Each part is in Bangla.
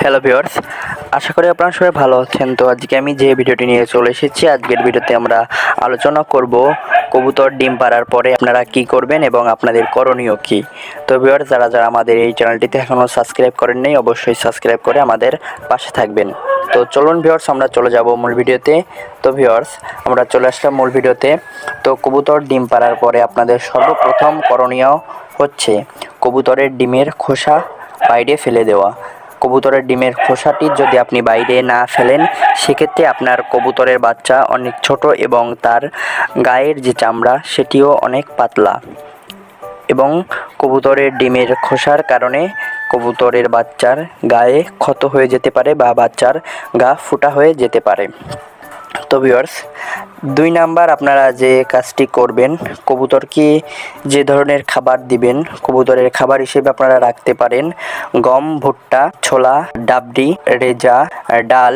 হ্যালো ভিউয়ার্স আশা করি আপনারা সবাই ভালো আছেন। তো আজকে আমি যে ভিডিওটি নিয়ে চলে এসেছি, আজকের ভিডিওতে আমরা আলোচনা করব কবুতর ডিম পাড়ার পরে আপনারা কি করবেন এবং আপনাদের করণীয় কি। তো ভিউয়ার্স যারা যারা আমাদের এই চ্যানেলটিতে এখনও সাবস্ক্রাইব করেন নাই, অবশ্যই সাবস্ক্রাইব করে আমাদের পাশে থাকবেন। তো চলুন ভিউয়ার্স আমরা চলে যাব মূল ভিডিওতে। তো ভিউয়ার্স আমরা চলে আসলাম মূল ভিডিওতে। তো কবুতর ডিম পাড়ার পরে আপনাদের সর্বপ্রথম করণীয় হচ্ছে কবুতরের ডিমের খোসা বাইরে ফেলে দেওয়া। কবুতরের ডিমের খোসাটি যদি আপনি বাইরে না ফেলেন, সেক্ষেত্রে আপনার কবুতরের বাচ্চা অনেক ছোট এবং তার গায়ের যে চামড়া, সেটিও অনেক পাতলা। এবং কবুতরের ডিমের খোসার কারণে কবুতরের বাচ্চার গায়ে ক্ষত হয়ে যেতে পারে বা বাচ্চার গা ফুটা হয়ে যেতে পারে। তো ভিউয়ার্স দুই নাম্বার আপনারা যে কাজটি করবেন কবুতরকে যে ধরনের খাবার দিবেন, কবুতরের খাবার হিসেবে আপনারা রাখতে পারেন, গম, ভুট্টা, ছোলা, ডাবডি, রেজা, ডাল,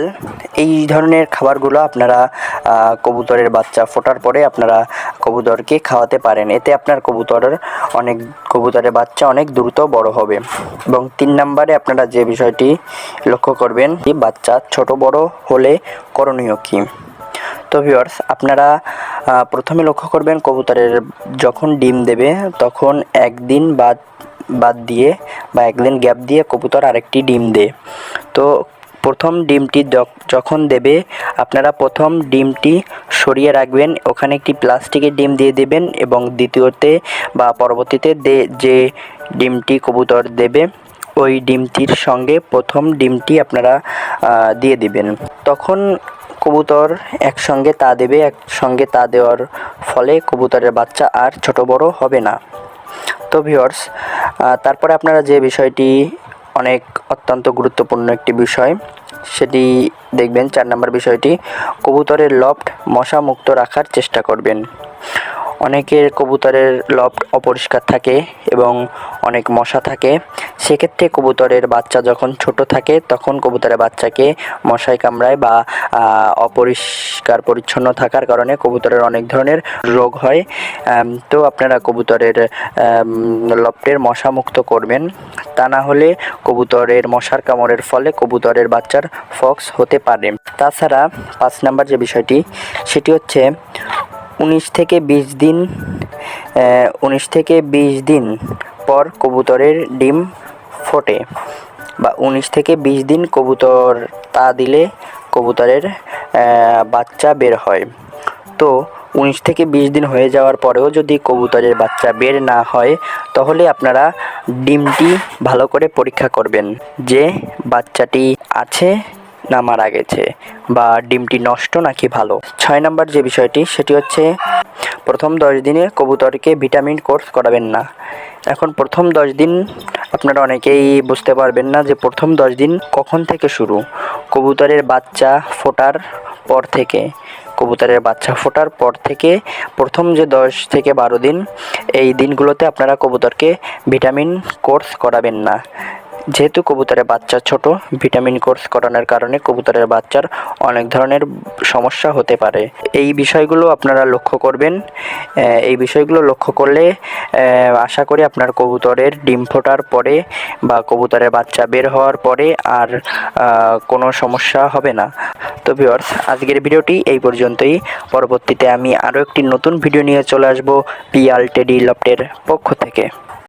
এই ধরনের খাবারগুলো আপনারা কবুতরের বাচ্চা ফোটার পরে আপনারা কবুতরকে খাওয়াতে পারেন। এতে আপনার কবুতরের অনেক, কবুতরের বাচ্চা অনেক দ্রুত বড় হবে। এবং তিন নাম্বারে আপনারা যে বিষয়টি লক্ষ্য করবেন বাচ্চা ছোট বড় হলে করণীয় কী? তো ভিউয়ার্স আপনারা প্রথমে লক্ষ্য করবেন কবুতরের যখন ডিম দেবে, তখন একদিন বাদ বাদ দিয়ে বা একদিন গ্যাপ দিয়ে কবুতর আরেকটি ডিম দেয়। তো প্রথম ডিমটি যখ- যখন দেবে, আপনারা প্রথম ডিমটি সরিয়ে রাখবেন, ওখানে একটি প্লাস্টিকের ডিম দিয়ে দেবেন এবং দ্বিতীয়তে বা পরবর্তীতে দে, যে ডিমটি কবুতর দেবে, ওই ডিমটির সঙ্গে প্রথম ডিমটি আপনারা দিয়ে দিবেন। তখন কবুতর একসঙ্গে তা দেবে, একসঙ্গে তা দেওয়ার ফলে কবুতরের বাচ্চা আর ছোট বড় হবে না। তো ভিওর্স তারপরে আপনারা যে বিষয়টি অনেক অত্যন্ত গুরুত্বপূর্ণ একটি বিষয়, সেটি দেখবেন। চার নম্বর বিষয়টি, কবুতরের লফট মশা মুক্ত রাখার চেষ্টা করবেন। অনেকের কবুতরের লফট অপরিষ্কার থাকে এবং অনেক মশা থাকে। সেক্ষেত্রে কবুতরের বাচ্চা যখন ছোট থাকে, তখন কবুতরের বাচ্চাকে মশায় কামড়ায় বা অপরিষ্কার পরিচ্ছন্ন থাকার কারণে কবুতরের অনেক ধরনের রোগ হয়। তো আপনারা কবুতরের লফটের মশা মুক্ত করবেন। তা না হলে কবুতরের মশার কামড়ের ফলে কবুতরের বাচ্চার ফক্স হতে পারে। তাছাড়া পাঁচ নাম্বার যে বিষয়টি, সেটি হচ্ছে উনিশ থেকে বিশ দিন উনিশ থেকে বিশ দিন পর কবুতরের ডিম ফোটে বা উনিশ থেকে বিশ দিন কবুতর তা দিলে কবুতরের বাচ্চা বের হয়। তো উনিশ থেকে বিশ দিন হয়ে যাওয়ার পরেও যদি কবুতরের বাচ্চা বের না হয়, তাহলে আপনারা ডিমটি ভালো করে পরীক্ষা করবেন যে বাচ্চাটি আছে না মারা গেছে বা ডিমটি নষ্ট নাকি ভালো। ছয় নম্বর যে বিষয়টি, সেটি হচ্ছে প্রথম দশ দিনে কবুতরকে ভিটামিন কোর্স করাবেন না। এখন প্রথম দশ দিন আপনারা অনেকেই বুঝতে পারবেন না যে প্রথম দশ দিন কখন থেকে শুরু। কবুতরের বাচ্চা ফোটার পর থেকে, কবুতরের বাচ্চা ফোটার পর থেকে প্রথম যে দশ থেকে বারো দিন, এই দিনগুলোতে আপনারা কবুতরকে ভিটামিন কোর্স করাবেন না। যেহেতু কবুতরের বাচ্চা ছোট, ভিটামিন কোর্স করানোর কারণে কবুতরের বাচ্চার অনেক ধরনের সমস্যা হতে পারে। এই বিষয়গুলো আপনারা লক্ষ্য করবেন। এই বিষয়গুলো লক্ষ্য করলে আশা করি আপনার কবুতরের ডিম ফোটার পরে বা কবুতরের বাচ্চা বের হওয়ার পরে আর কোনো সমস্যা হবে না। তো ভিউয়ার্স আজকের ভিডিওটি এই পর্যন্তই। পরবর্তীতে আমি আরও একটি নতুন ভিডিও নিয়ে চলে আসব পিয়াল টেডি লফটের পক্ষ থেকে।